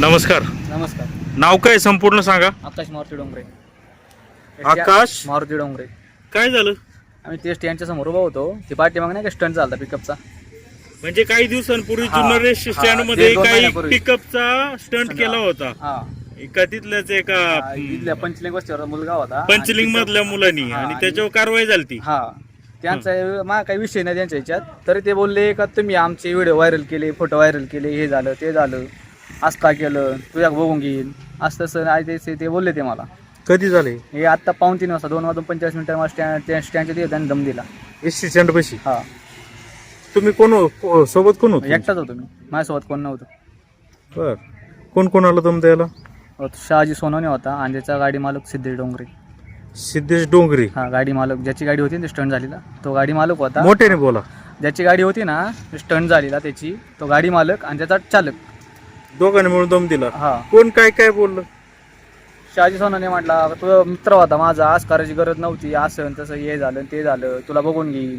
नमस्कार. नमस्कार. नाव काय संपूर्ण सांगा. आकाश मारुती डोंगरे. आकाश? मारुती डोंगरे. काय झालं? आम्ही ते स्टँडच्या समोर उभा होतो. ते पाठीमाग नाही का स्टंट झाला पिकअपचा म्हणजे काही दिवसांपूर्वी हा, जुन्नर हा, स्टँडमध्ये ते दोन काही महिन्यापूर्वी. पिकअपचा स्टंट केला होता. हा. एका तिथल्याच एका हा, इथल्या पंचलिंग वस्तीवर मुलगा होता. पंचलिंग आणि मधल्या मुलांनी हा, आणि त्याच्यावर कारवाई झाली हा. त्यांचा मा काही विषय नाही त्यांच्या ह्याच्यात. तरी ते बोलले का तुम्ही आमचे व्हिडिओ व्हायरल केले फोटो व्हायरल केले हे झालं ते झालं. असं का केलं? तुझ्या बघून घेईन असं तसं आहे ते- ते बोलले ते मला. कधी झाले? हे आत्ता पाऊन तीन वाजता दोन वाजून पंचेचाळीस मिनिटं मला स्टँड त्या स्टँडच्या तिथे त्यांनी दम दिला. एस टी स्टँड पशी हा. तुम्ही कोण हो- को- सोबत कोण होते? एकटाच होतो मी. माझ्यासोबत कोण नव्हतं. बर. कोण कोण आलं तुम द्यायला? शहाजी सोनवणे होता आणि त्याचा गाडी मालक सिद्धेश डोंगरे. सिद्धेश डोंगरे. हा गाडी मालक. ज्याची गाडी होती ना ते स्टंट झालेला. तो गाडी मालक होता. मोठ्याने बोला. ज्याची गाडी होती ना स्टंट झालेला त्याची. तो गाडी मालक आणि त्याचा चालक. दोघांनी मिळून दम दिला. हा. कोण काय काय बोललं? शहाजी सोनवणे म्हटला तुझा मित्र होता माझा आज करायची गरज नव्हती. असं आणि तसं हे झालं आणि ते झालं. तुला बघून घेईन.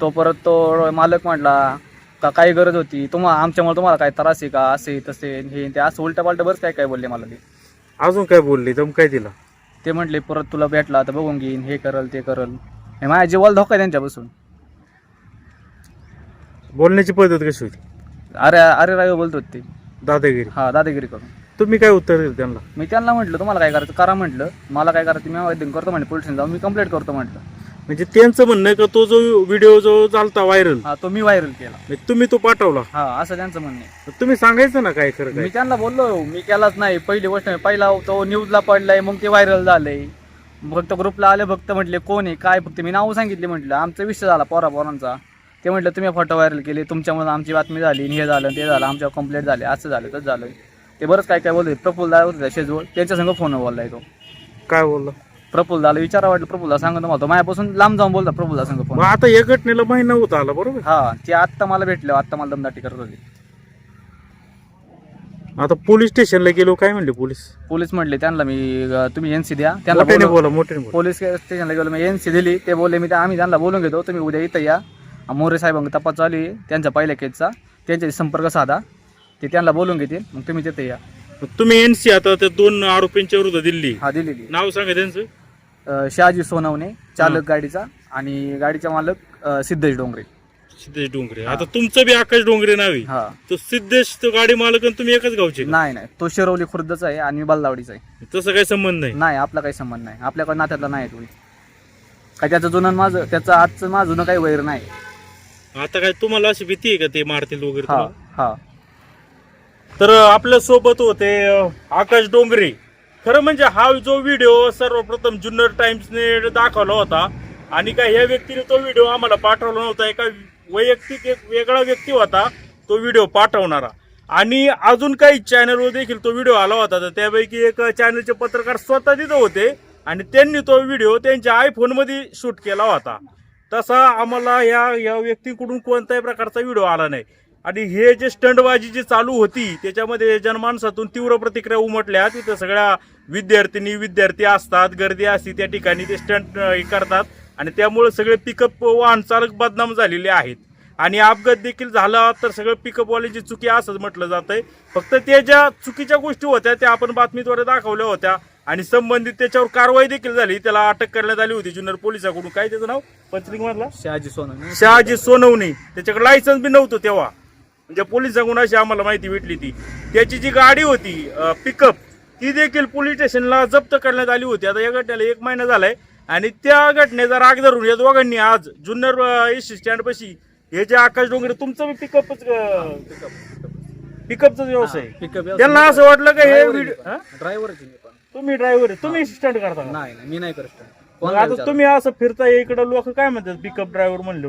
तो परत तो मालक म्हटला का काही गरज होती? तुम्हाला आमच्यामुळे तुम्हाला काय त्रास आहे का? असे तसे हे ते असं उलटा पालटा बरंच काय काय बोलले मला ते. अजून काय बोलले? दम काय दिला? ते म्हटले परत तुला भेटला तर बघून घेईन. हे करल ते करल. हे माझ्या जीवाला धोका आहे त्यांच्यापासून. बोलण्याची पद्धत कशी होती? अरे अरे राय बोलतो ते दादागिरी. हा दादागिरी करून. तुम्ही काय उत्तर दिलं त्यांना? मी त्यांना म्हटलं तुम्हाला काय करायचं? करा म्हटलं. मला काय करायचं? मी वैद्य करतो म्हणे पोलीस जाऊन मी कंप्लेंट करतो म्हटलं. म्हणजे त्यांचं म्हणणं आहे का तो जो व्हिडिओ जो चालता व्हायरल हा तो मी व्हायरल केला. तुम्ही तो पाठवला? हा असं त्यांचं म्हणणं आहे. तर तुम्ही सांगायचं ना काय खरं काय? मी त्यांना बोललो मी केलाच नाही. पहिली गोष्ट नाही. पहिला तो न्यूजला पडलाय मग ते व्हायरल झालंय. फक्त ग्रुपला आले फक्त म्हटले कोण आहे? काय? फक्त मी नाव सांगितले म्हटलं. आमचा विषय झाला पोरा पोरांचा ते म्हटलं तुम्ही फोटो व्हायरल केले तुमच्यामुळे आमची बातमी झाली हे झालं ते झालं आमच्यावर कंप्लेंट झाले असं झालं तसं झालं. ते बरंच काय काय बोलते प्रफुल्ल दादा होते शेजवळ त्यांच्या संग फोन बोललाय तो. काय बोलला? प्रफुल्ल दाला विचारा वाटलं प्रफुल्ला सांगत मला तो माझ्यापासून लांब जाऊन बोलता प्रफुल्ला संग फोन मग आता या घटनेला महिना होता आला बरोबर? हा ते आत्ता मला भेटले आत्ता मला दमदाटी करत होते. आता पोलीस स्टेशनला गेलो काय म्हणले पोलीस? पोलीस म्हटले त्यांना मी अं, तुम्ही एनसी द्या. त्यांना मोठ्याने बोलव- बोला मोठ्याने बोला. पोलीस स्टेशनला गेलो मी एनसी दिली ते बोलले मी आम्ही त्यांना बोलून घेतो तुम्ही उद्या इथं या. मोरे साहेबांना तपास चालू आहे. त्यांच्या पहिल्या केसचा. त्यांच्याशी संपर्क साधा. ते त्यांना बोलून घेतील. मग तुम्ही तिथे या. तुम्ही एनसी आता त्या दोन आरोपींच्या विरुद्ध दिल्ली. हा दिलेली नाव सांगा त्यांचं. अं, शहाजी सोनवणे चालक गाडीचा आणि गाडीचा मालक अं, सिद्धेश डोंगरे. सिद्धेश डोंगरे. आता तुमचं बी आकाश डोंगरे नाव आहे. हा. तो सिद्धेश तो गाडी मालक आणि तुम्ही एकाच गावचे का? नाही नाही. तो शिरवली खुर्दचा आहे आणि मी बलदावडीचा आहे. तसं काही संबंध नाही. नाही आपला काही संबंध नाही. आपल्याकडे नात्यातला नाही तुम्ही. काय त्याचं जुनं आणि माझं त्याचं आजचं माझं जुनं काही वैर नाही. आता काय तुम्हाला अशी भीती आहे का ते मारतील वगैरे हा तुम्हाला? हा. तर आपल्यासोबत होते अं, आकाश डोंगरे. खरं म्हणजे हा जो व्हिडिओ सर्वप्रथम जुन्नर टाइम्सने दाखवला होता आणि काय ह्या व्यक्तीने तो व्हिडिओ आम्हाला पाठवला नव्हता. एका वैयक्तिक एक वेगळा व्यक्ती होता तो व्हिडिओ पाठवणारा. आणि अजून काही चॅनलवर देखील तो व्हिडिओ आला होता. तर त्यापैकी एक चॅनलचे पत्रकार स्वतः तिथं होते आणि त्यांनी तो व्हिडिओ त्यांच्या आयफोनमध्ये शूट केला होता. तसा आम्हाला या या व्यक्तीकडून कोणत्याही प्रकारचा व्हिडिओ आला नाही. आणि हे जे स्टंटबाजी जी चालू होती त्याच्यामध्ये जनमानसातून तीव्र प्रतिक्रिया उमटल्या. तिथं सगळ्या विद्यार्थिनी विद्यार्थी असतात गर्दी असते त्या ठिकाणी ते स्टंट करतात. आणि त्यामुळे सगळे पिकअप वाहनचालक बदनाम झालेले आहेत. आणि अपघात देखील झाला तर सगळं पिकअपवाल्याची चुकी असंच म्हटलं जातंय. फक्त ते ज्या चुकीच्या गोष्टी होत्या त्या आपण बातमीद्वारे दाखवल्या होत्या. आणि संबंधित त्याच्यावर कारवाई देखील झाली. त्याला अटक करण्यात आली होती जुन्नर पोलिसाकडून. काय त्याचं नाव? पंचलिंग मधला? शहाजी सोनवणे. शहाजी सोनवणे. त्याच्याकडे लायसन्स बी नव्हतं तेव्हा. म्हणजे पोलिसांकडून अशी आम्हाला माहिती भेटली ती. त्याची जी गाडी होती पिकअप ती देखील पोलीस स्टेशनला जप्त करण्यात आली होती. आता या घटनेला एक महिना झालाय. आणि त्या घटनेचा राग धरून या दोघांनी आज जुन्नर एस स्टँड पशी हे जे आकाश डोंगरे तुमचं बी पिकअपच पिकअपचा व्यवसाय. त्यांना असं वाटलं का हे व्हिडिओ हा? ड्रायव्हर तुम्ही ड्रायव्हर तुम्ही स्टंट करता का? नाही नाही मी नाही करत मग आता तुम्ही असं फिरता इकडे लोक काय म्हणतात पिकअप ड्रायव्हर म्हणले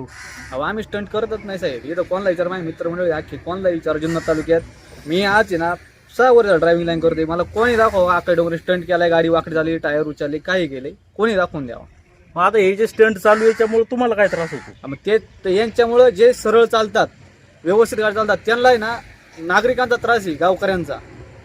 अहो आम्ही स्टंट करतच नाही साहेब. इथं कोणला विचार माझे मित्र म्हणजे अख्खे कोणला विचार जुन्नर तालुक्यात? मी आज आहे ना सहा वर्ष ड्रायव्हिंग लाईन करतोय. मला कोणी दाखव आकडे डोंगरे स्टंट केलाय गाडी वाकडी झाली टायर उचलले काही केले कोणी दाखवून द्यावं. मग आता हे जे स्टंट चालू आहे याच्यामुळे तुम्हाला काय त्रास होतो? मग ते ते यांच्यामुळं जे सरळ चालतात व्यवस्थित गाडी चालतात त्यांना आहे ना नागरिकांचा त्रास आहे गावकऱ्यांचा.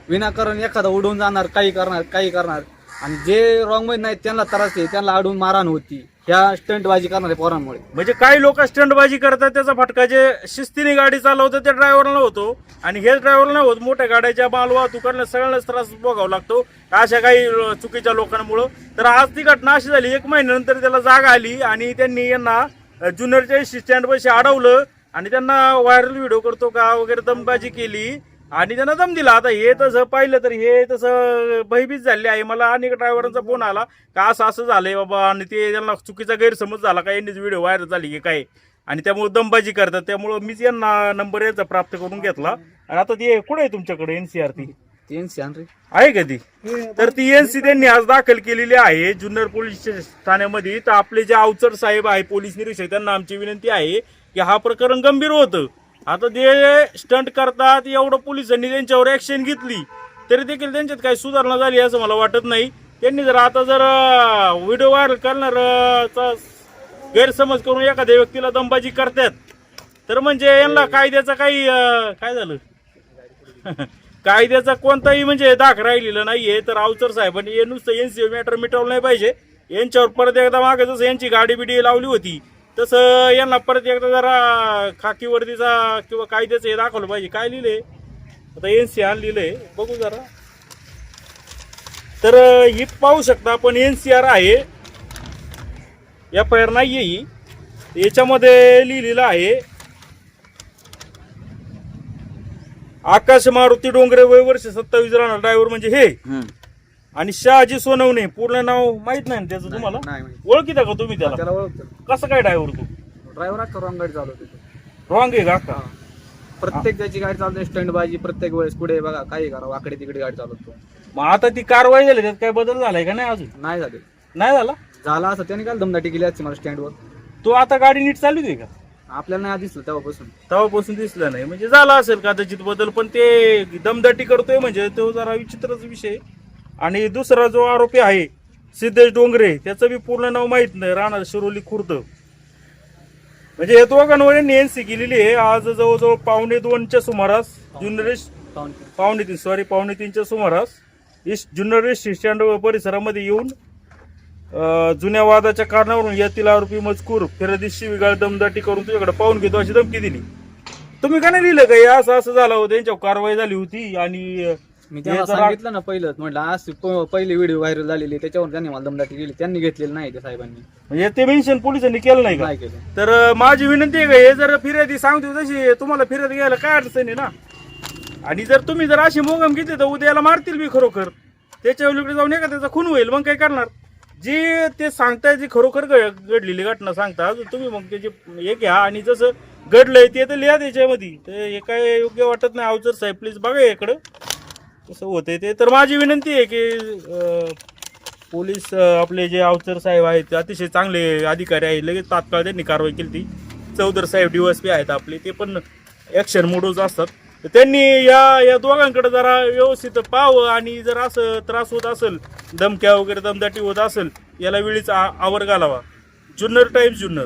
विनाकारण एखादा उडून जाणार काही करणार काही करणार. आणि जे रॉंगमध्ये नाही त्यांना त्रास आहे त्यांना अडून मारहाण होती ह्या स्टंटबाजी करणाऱ्या पोरांमुळे. म्हणजे काही लोक स्टंटबाजी करतात त्याचा फटका जे शिस्तीने गाडी चालवतं त्या ड्रायव्हरला होतो. आणि हेच ड्रायव्हरला होत मोठ्या गाड्याच्या माल वाहतुकांना सगळ्यांनाच त्रास भोगावा लागतो. अशा काही चुकीच्या लोकांमुळं. तर आज ती घटना अशी झाली एक महिन्यानंतर त्याला जाग आली आणि त्यांनी यांना अं, जुन्नरच्या स्टँड पैसे अडवलं. आणि त्यांना व्हायरल व्हिडिओ करतो का वगैरे दमबाजी केली. आणि त्यांना दम दिला आता हे तसं पाहिलं तर हे तसं भयभीत झाले आहे. मला अनेक ड्रायव्हरांचा फोन आला का असं असं झालंय बाबा आणि ते त्यांना चुकीचा गैरसमज झाला का यांनीच व्हिडिओ व्हायरल झाली की काय. आणि त्यामुळे दमबाजी करतात. त्यामुळे मीच यांना नंबर याचा प्राप्त करून घेतला. आणि आता ते कुठे आहे तुमच्याकडे एनसीआरटी तीनशे आणरे आहे का ती? तर ती एनसी त्यांनी आज दाखल केलेली आहे. जुन्नर पोलीस ठाण्यामध्ये. तर आपले जे अवचर साहेब आहे पोलीस निरीक्षक त्यांना आमची विनंती आहे की हा प्रकरण गंभीर होतं. आता ते स्टंट करतात एवढं पोलिसांनी त्यांच्यावर ऍक्शन घेतली तरी देखील त्यांच्यात काही सुधारणा झाली असं मला वाटत नाही. त्यांनी जर आता जर व्हिडिओ व्हायरल करणार गैरसमज करून एखाद्या व्यक्तीला दमबाजी करतात तर म्हणजे यांना कायद्याचा काही काय झालं? कायद्याचा कोणताही म्हणजे दाख राहिलेला नाहीये. तर अवचर साहेबांनी हे नुसतं एनसीओ मॅटर मिटवलं नाही पाहिजे. यांच्यावर परत एकदा मागे जसं यांची गाडी बिडी लावली होती तसं यांना परत एकदा जरा खाकी वर्दीचा किंवा कायद्याचं हे दाखवलं पाहिजे. काय लिहिलंय? आता एन सी आर लिहिलंय. बघू जरा. तर ही पाहू शकता आपण एन सी आर आहे. एफ आय आर आहे ही. याच्यामध्ये लिहिलेलं आहे आकाश मारुती डोंगरे वय वर्ष सत्तावीस राहणार ड्रायव्हर म्हणजे हे. आणि शहाजी सोनवणे पूर्ण नाव माहीत नाही ना त्याचं तुम्हाला? नाही माहिती. ओळखीता का तुम्ही त्याला? त्याला ओळखतो. कसं काय ड्रायव्हर तू? ड्रायव्हर अख्खा रॉंग गाडी चालवतो तो. रॉंग आहे का? प्रत्येक त्याची गाडी चालते स्टंट बाजी प्रत्येक वेळेस पुढे बघा काही करा वाकडे तिकडे गाडी चालवतो मग आता ती कारवाई झाली त्यात काय बदल झालाय का नाही अजून? नाही झाले. नाही झाला? झाला असं त्याने काल दमदाटी केली असती मला स्टँडवर तो आता गाडी नीट चालू दे का? आपल्याला नाही दिसलं तेव्हापासून. तेव्हापासून दिसलं नाही. म्हणजे झाला असेल कदाचित बदल पण ते दमदाटी करतोय म्हणजे तो जरा विचित्रच विषय आणि दुसरा जो आरोपी आहे सिद्धेश डोंगरे त्याचं बी पूर्ण नाव माहीत नाही राहणार शिरोली खुर्द. म्हणजे या दोघांवर यांनी एनसी केलेली आहे. आज जवळजवळ पावणे दोनच्या सुमारास जुन्नरेश पावणे तीन सॉरी पावणे तीनच्या सुमारास ईस्ट जुन्नर स्टँड परिसरामध्ये येऊन जुन्या वादाच्या कारणावरून यातील आरोपी मजकूर फिरदीशी विगाळ दमदाटी करून तुझ्याकडे पाहून घेतो अशी धमकी दिली. तुम्ही का नाही लिहिलं का? असं असं झालं होतं. त्यांच्यावर कारवाई झाली होती आणि मी त्यांना हे जरा- सांगितलं ना पहिलं म्हटलं आज प- पहिली व्हिडिओ व्हायरल झालेली त्याच्यावर त्यांनी मला दमदाटी केली. त्यांनी घेतलेली नाही त्या साहेबांनी. म्हणजे ते मेन्शन पोलिसांनी केलं नाही का? नाही केलं. तर अं, माझी विनंती आहे का हे जर फिर्यादी सांगतो तशी तुम्हाला फिर्याद घ्यायला काय अडचण आहे ना? आणि जर तुम्ही जर अशी मोगम घेतली तर उद्याला मारतील मी खरोखर. त्याच्या वेळी जाऊन एका त्याचा खून होईल मग काय करणार? जी ते सांगताय जी खरोखर घडलेली घटना सांगता तुम्ही मग त्याची हे घ्या. आणि जसं घडलंय ते तर लिहा त्याच्यामध्ये. तर हे काय योग्य वाटत नाही अवचर साहेब प्लीज बघा इकडं. कसं होतंय ते. तर माझी विनंती आहे की अं, पोलीस अं, आपले जे अवचर साहेब आहेत ते अतिशय चांगले अधिकारी आहेत. लगेच तात्काळ त्यांनी कारवाई केली ती चौधर साहेब डीवायसपी आहेत आपले ते पण ॲक्शन मोडच असतात. तर त्यांनी या या दोघांकडे जरा व्यवस्थित पाहावं आणि जर असं त्रास होत असेल धमक्या वगैरे दमदाटी होत असेल याला वेळीच आ- आवर घालावा. जुन्नर टाईम्स जुन्नर.